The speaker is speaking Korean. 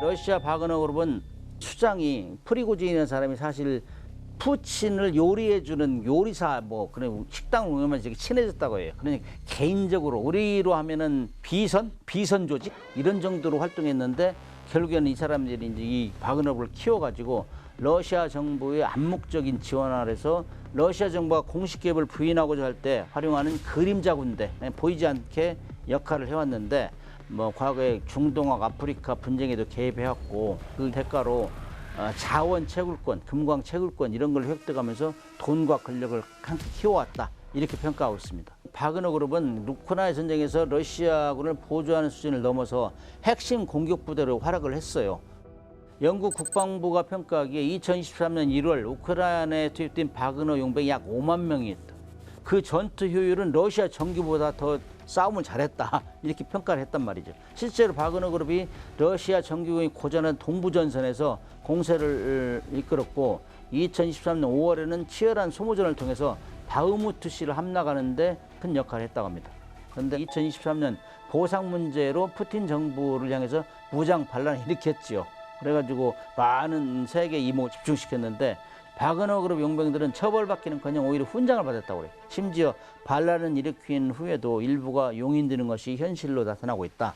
러시아 바그너 그룹은 수장이 프리고진이라는 사람이 사실 푸틴을 요리해주는 요리사 뭐 그런 식당 운영하면서 친해졌다고 해요. 그러니 개인적으로 우리로 하면은 비선 비선 조직 이런 정도로 활동했는데 결국에는 이 사람들이 이제 이 바그너를 키워가지고 러시아 정부의 암묵적인 지원 아래서 러시아 정부가 공식 개입을 부인하고자 할 때 활용하는 그림자 군대 그냥 보이지 않게 역할을 해왔는데 뭐 과거에 중동학 아프리카 분쟁에도 개입해왔고 그 대가로 어, 자원 채굴권, 금광 채굴권 이런 걸 획득하면서 돈과 권력을 함께 키워왔다 이렇게 평가하고 있습니다. 바그너 그룹은 우크라이나 전쟁에서 러시아군을 보조하는 수준을 넘어서 핵심 공격 부대로 활약을 했어요. 영국 국방부가 평가하기에 2023년 1월 우크라이나에 투입된 바그너 용병이 약 5만 명이었다. 그 전투 효율은 러시아 정규보다 더 싸움을 잘했다 이렇게 평가를 했단 말이죠. 실제로 바그너 그룹이 러시아 정규군이 고전한 동부전선에서 공세를 이끌었고 2023년 5월에는 치열한 소모전을 통해서 바흐무트 시를 함락하는데 큰 역할을 했다고 합니다. 그런데 2023년 보상 문제로 푸틴 정부를 향해서 무장 반란을 일으켰지요. 그래가지고 많은 세계 이목을 집중시켰는데 바그너 그룹 용병들은 처벌받기는커녕 오히려 훈장을 받았다고 그래요. 심지어 반란을 일으킨 후에도 일부가 용인되는 것이 현실로 나타나고 있다.